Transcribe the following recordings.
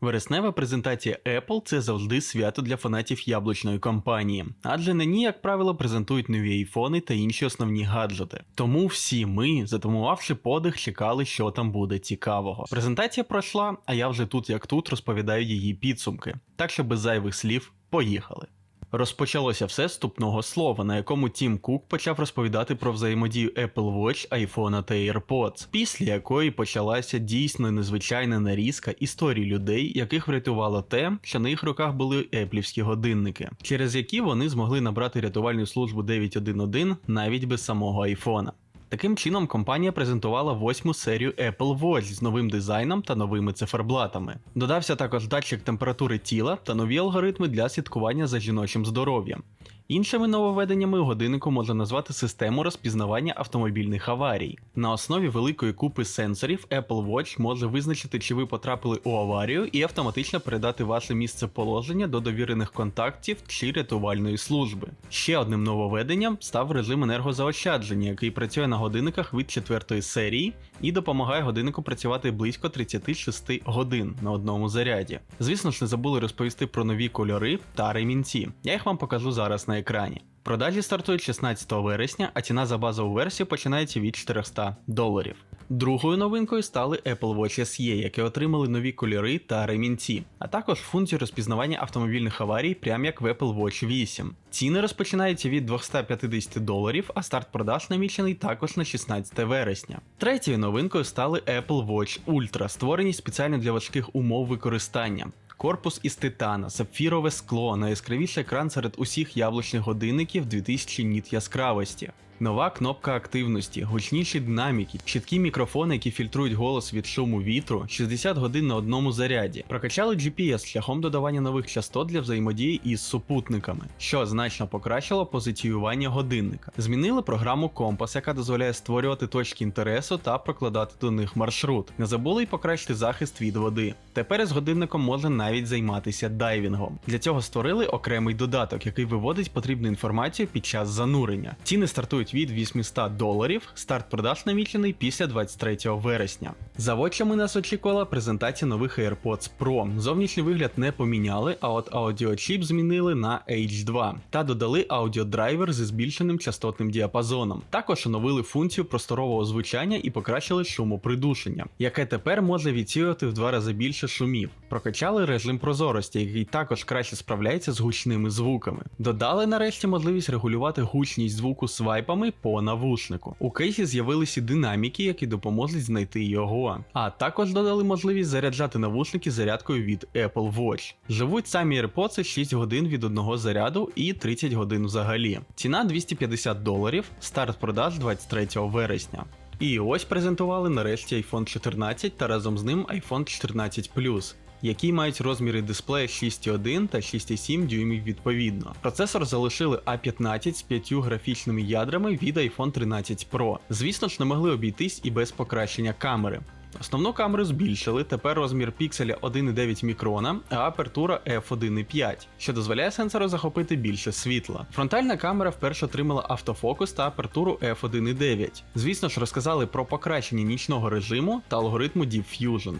Вереснева презентація Apple це завжди свято для фанатів яблучної компанії, адже на ній, як правило, презентують нові айфони та інші основні гаджети. Тому всі ми, затамувавши подих, чекали, що там буде цікавого. Презентація пройшла, а я вже тут як тут розповідаю її підсумки. Так що без зайвих слів, поїхали. Розпочалося все з вступного слова, на якому Тім Кук почав розповідати про взаємодію Apple Watch, iPhone та AirPods, після якої почалася дійсно незвичайна нарізка історій людей, яких врятувало те, що на їх руках були еплівські годинники, через які вони змогли набрати рятувальну службу 911 навіть без самого айфона. Таким чином, компанія презентувала восьму серію Apple Watch з новим дизайном та новими циферблатами. Додався також датчик температури тіла та нові алгоритми для слідкування за жіночим здоров'ям. Іншими нововведеннями годиннику можна назвати систему розпізнавання автомобільних аварій. На основі великої купи сенсорів Apple Watch може визначити, чи ви потрапили у аварію, і автоматично передати ваше місце положення до довірених контактів чи рятувальної служби. Ще одним нововведенням став режим енергозаощадження, який працює на годинниках від 4 серії і допомагає годиннику працювати близько 36 годин на одному заряді. Звісно ж, не забули розповісти про нові кольори та ремінці. Я їх вам покажу зараз на екрані. Продажі стартують 16 вересня, а ціна за базову версію починається від 400 доларів. Другою новинкою стали Apple Watch SE, які отримали нові кольори та ремінці, а також функцію розпізнавання автомобільних аварій, прям як в Apple Watch 8. Ціни розпочинаються від 250 доларів, а старт продаж намічений також на 16 вересня. Третьою новинкою стали Apple Watch Ultra, створені спеціально для важких умов використання. Корпус із титана, сапфірове скло, найяскравіший екран серед усіх яблучних годинників 2000 ніт яскравості. Нова кнопка активності, гучніші динаміки, чіткі мікрофони, які фільтрують голос від шуму вітру, 60 годин на одному заряді. Прокачали GPS шляхом додавання нових частот для взаємодії із супутниками, що значно покращило позиціювання годинника. Змінили програму Компас, яка дозволяє створювати точки інтересу та прокладати до них маршрут. Не забули й покращити захист від води. Тепер із годинником можна навіть займатися дайвінгом. Для цього створили окремий додаток, який виводить потрібну інформацію під час занурення. Ціни стартують від 800 доларів. Старт продаж намічений після 23 вересня. За вочами нас очікувала презентація нових AirPods Pro. Зовнішній вигляд не поміняли, а от аудіочіп змінили на H2 та додали аудіодрайвер зі збільшеним частотним діапазоном. Також оновили функцію просторового звучання і покращили шумопридушення, яке тепер може відсіювати в два рази більше шумів. Прокачали режим прозорості, який також краще справляється з гучними звуками. Додали нарешті можливість регулювати гучність звуку свайпами по навушнику. У кейсі з'явилися динаміки, які допоможуть знайти його. А також додали можливість заряджати навушники зарядкою від Apple Watch. Живуть самі AirPods 6 годин від одного заряду і 30 годин взагалі. Ціна 250 доларів, старт продаж 23 вересня. І ось презентували нарешті iPhone 14 та разом з ним iPhone 14 Plus. Які мають розміри дисплея 6,1 та 6,7 дюймів відповідно. Процесор залишили A15 з 5 графічними ядрами від iPhone 13 Pro. Звісно ж, не могли обійтись і без покращення камери. Основну камеру збільшили, тепер розмір пікселя 1,9 мікрона, а апертура f1,5, що дозволяє сенсору захопити більше світла. Фронтальна камера вперше отримала автофокус та апертуру f1,9. Звісно ж, розказали про покращення нічного режиму та алгоритму Deep Fusion.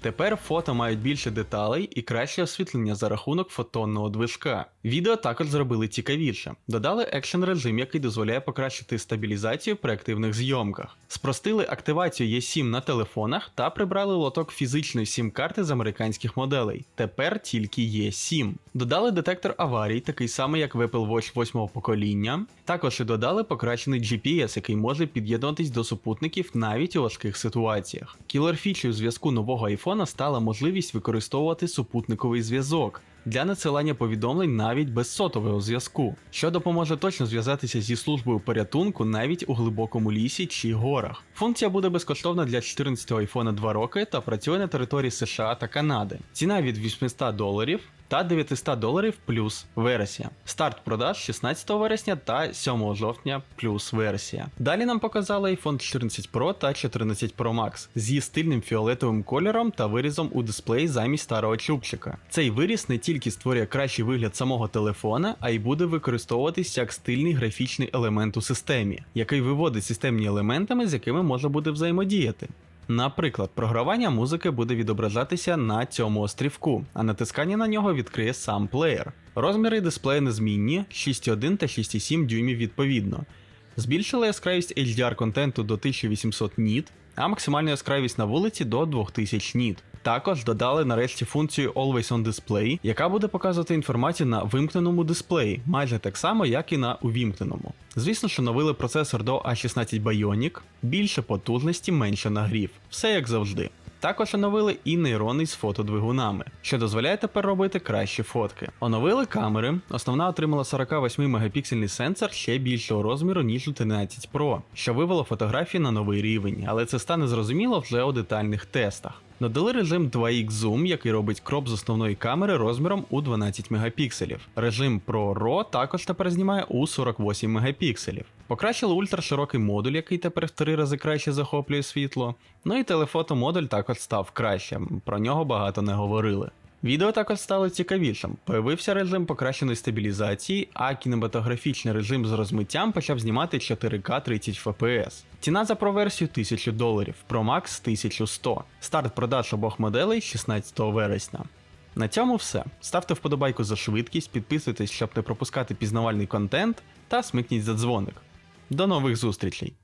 Тепер фото мають більше деталей і краще освітлення за рахунок фотонного движка. Відео також зробили цікавіше. Додали екшен режим, який дозволяє покращити стабілізацію при активних зйомках. Спростили активацію E7 на телефонах та прибрали лоток фізичної сім-карти з американських моделей. Тепер тільки E7. Додали детектор аварій, такий самий як в Apple Watch 8 покоління. Також і додали покращений GPS, який може під'єднатись до супутників навіть у важких ситуаціях. Кілер фічою зв'язку нового iPhone стала можливість використовувати супутниковий зв'язок. Для надсилання повідомлень навіть без сотового зв'язку, що допоможе точно зв'язатися зі службою порятунку навіть у глибокому лісі чи горах. Функція буде безкоштовна для 14-го iPhone 2 роки та працює на території США та Канади. Ціна від 800 доларів та 900 доларів плюс версія. Старт продаж 16 вересня та 7 жовтня плюс версія. Далі нам показали iPhone 14 Pro та 14 Pro Max зі стильним фіолетовим кольором та вирізом у дисплеї замість старого чубчика. Цей виріз не тільки створює кращий вигляд самого телефона, а й буде використовуватись як стильний графічний елемент у системі, який виводить системні елементами, з якими можна буде взаємодіяти. Наприклад, програвання музики буде відображатися на цьому острівку, а натискання на нього відкриє сам плеєр. Розміри дисплею незмінні 6,1 та 6,7 дюймів відповідно. Збільшили яскравість HDR контенту до 1800 ніт, а максимальна яскравість на вулиці до 2000 ніт. Також додали нарешті функцію Always on Display, яка буде показувати інформацію на вимкненому дисплеї, майже так само, як і на увімкненому. Звісно, що новили процесор до A16 Bionic, більше потужності, менше нагрів. Все як завжди. Також оновили і нейрони з фотодвигунами, що дозволяє тепер робити кращі фотки. Оновили камери. Основна отримала 48 мегапіксельний сенсор ще більшого розміру, ніж у 13 Pro, що вивело фотографії на новий рівень, але це стане зрозуміло вже у детальних тестах. Додали режим 2x Zoom, який робить кроп з основної камери розміром у 12 мегапікселів. Режим Pro RAW також тепер знімає у 48 мегапікселів. Покращили ультраширокий модуль, який тепер в три рази краще захоплює світло. Ну і телефотомодуль також став кращим, про нього багато не говорили. Відео також стало цікавішим. Появився режим покращеної стабілізації, а кінематографічний режим з розмиттям почав знімати 4К 30 FPS. Ціна за Pro версію 1000 доларів, Pro Max 1100. Старт продаж обох моделей 16 вересня. На цьому все. Ставте вподобайку за швидкість, підписуйтесь, щоб не пропускати пізнавальний контент, та смикніть за дзвоник. До нових зустрічей!